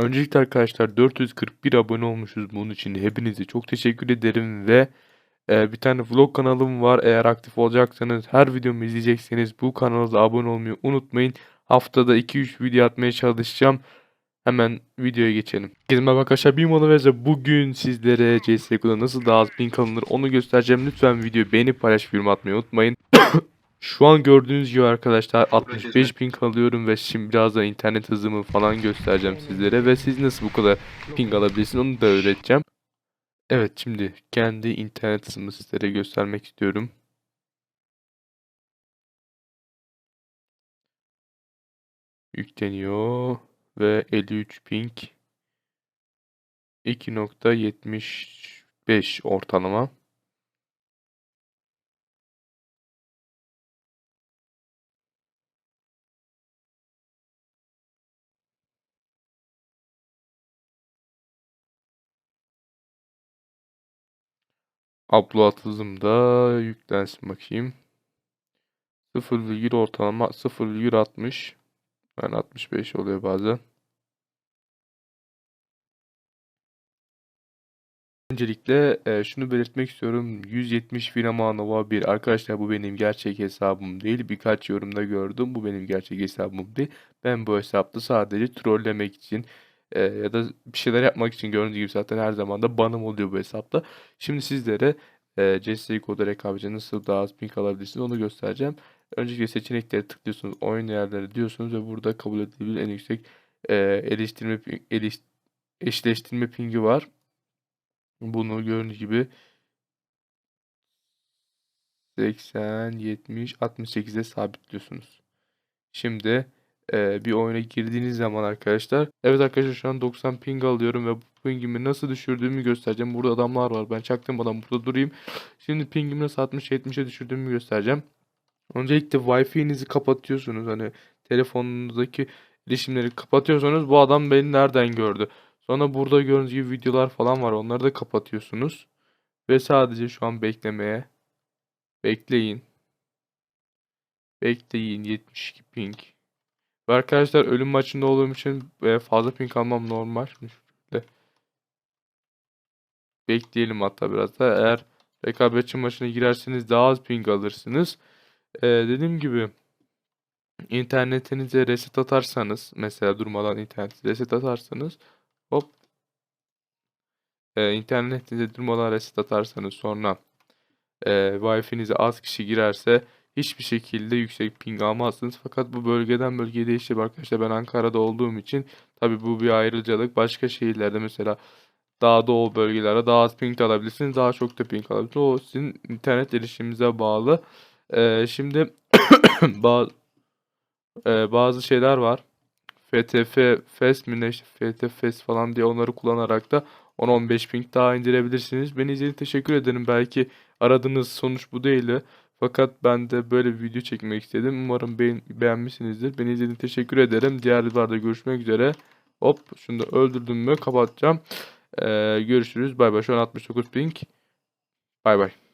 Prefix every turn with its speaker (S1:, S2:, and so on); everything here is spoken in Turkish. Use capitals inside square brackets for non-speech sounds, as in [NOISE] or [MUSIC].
S1: Öncelikle arkadaşlar 441 abone olmuşuz. Bunun için hepinize çok teşekkür ederim ve e, bir tane vlog kanalım var. Eğer aktif olacaksanız her videomu izleyecekseniz bu kanala abone olmayı unutmayın. Haftada 2-3 video atmaya çalışacağım. Hemen videoya geçelim. Herkese merhaba arkadaşlar. Bir mola ve bugün sizlere CSGO'da nasıl daha az ping alınır onu göstereceğim. Lütfen videoyu beğenip paylaşıp yorum atmayı unutmayın. [COUGHS] Şu an gördüğünüz gibi arkadaşlar 65 ping alıyorum ve şimdi biraz da internet hızımı falan göstereceğim sizlere ve siz nasıl bu kadar ping alabilirsiniz onu da öğreteceğim. Evet şimdi kendi internet hızımı sizlere göstermek istiyorum. Yükleniyor ve 53 ping 2.75 ortalama. Upload hızım da yüklensin bakayım. 0, ortalama 0,60 yani 65 oluyor bazen. Öncelikle e, şunu belirtmek istiyorum. 170 Vinamanova 1. Arkadaşlar bu benim gerçek hesabım değil. Birkaç yorumda gördüm. Bu benim gerçek hesabım değil. Ben bu hesapta sadece trollemek için e, ya da bir şeyler yapmak için gördüğünüz gibi zaten her zaman da banım oluyor bu hesapta. Şimdi sizlere e, CSGO'da rekabetçi nasıl daha az ping alabilirsiniz onu göstereceğim. Öncelikle seçenekleri tıklıyorsunuz. Oyun yerleri diyorsunuz ve burada kabul edilebilir en yüksek e, eleştirme, eliş, eşleştirme pingi var. Bunu gördüğünüz gibi 80, 70, 68'e sabitliyorsunuz. Şimdi e, bir oyuna girdiğiniz zaman arkadaşlar. Evet arkadaşlar şu an 90 ping alıyorum ve bu pingimi nasıl düşürdüğümü göstereceğim. Burada adamlar var. Ben çaktım adam burada durayım. Şimdi pingimi nasıl 60-70'e düşürdüğümü göstereceğim. Öncelikle Wi-Fi'nizi kapatıyorsunuz. Hani telefonunuzdaki erişimleri kapatıyorsanız bu adam beni nereden gördü? Sonra burada gördüğünüz gibi videolar falan var. Onları da kapatıyorsunuz. Ve sadece şu an beklemeye. Bekleyin. Bekleyin 72 ping. Ve arkadaşlar ölüm maçında olduğum için e, fazla ping almam normal. Bekleyelim hatta biraz da. Eğer rekabetçi maçına girerseniz daha az ping alırsınız. Ee, dediğim gibi internetinize reset atarsanız mesela durmadan internet reset atarsanız hop e, internetinize durmadan reset atarsanız sonra e, Wi-Fi'nize az kişi girerse hiçbir şekilde yüksek ping almazsınız. Fakat bu bölgeden bölgeye değişir arkadaşlar. Ben Ankara'da olduğum için tabi bu bir ayrıcalık. Başka şehirlerde mesela daha doğu bölgelerde daha az ping alabilirsiniz. Daha çok da ping alabilirsiniz. O sizin internet erişiminize bağlı. Ee, şimdi [COUGHS] bazı e, bazı şeyler var. FTF Fest mi ne FTF Fest falan diye onları kullanarak da 10-15 ping daha indirebilirsiniz. Beni izlediğiniz teşekkür ederim. Belki aradığınız sonuç bu değildi. Fakat ben de böyle bir video çekmek istedim. Umarım beğen beğenmişsinizdir. Beni izlediğiniz teşekkür ederim. Diğer videolarda görüşmek üzere. Hop şunu da öldürdüm mü kapatacağım. Ee, görüşürüz. Bay bay. Şu an 69 ping. Bay bay.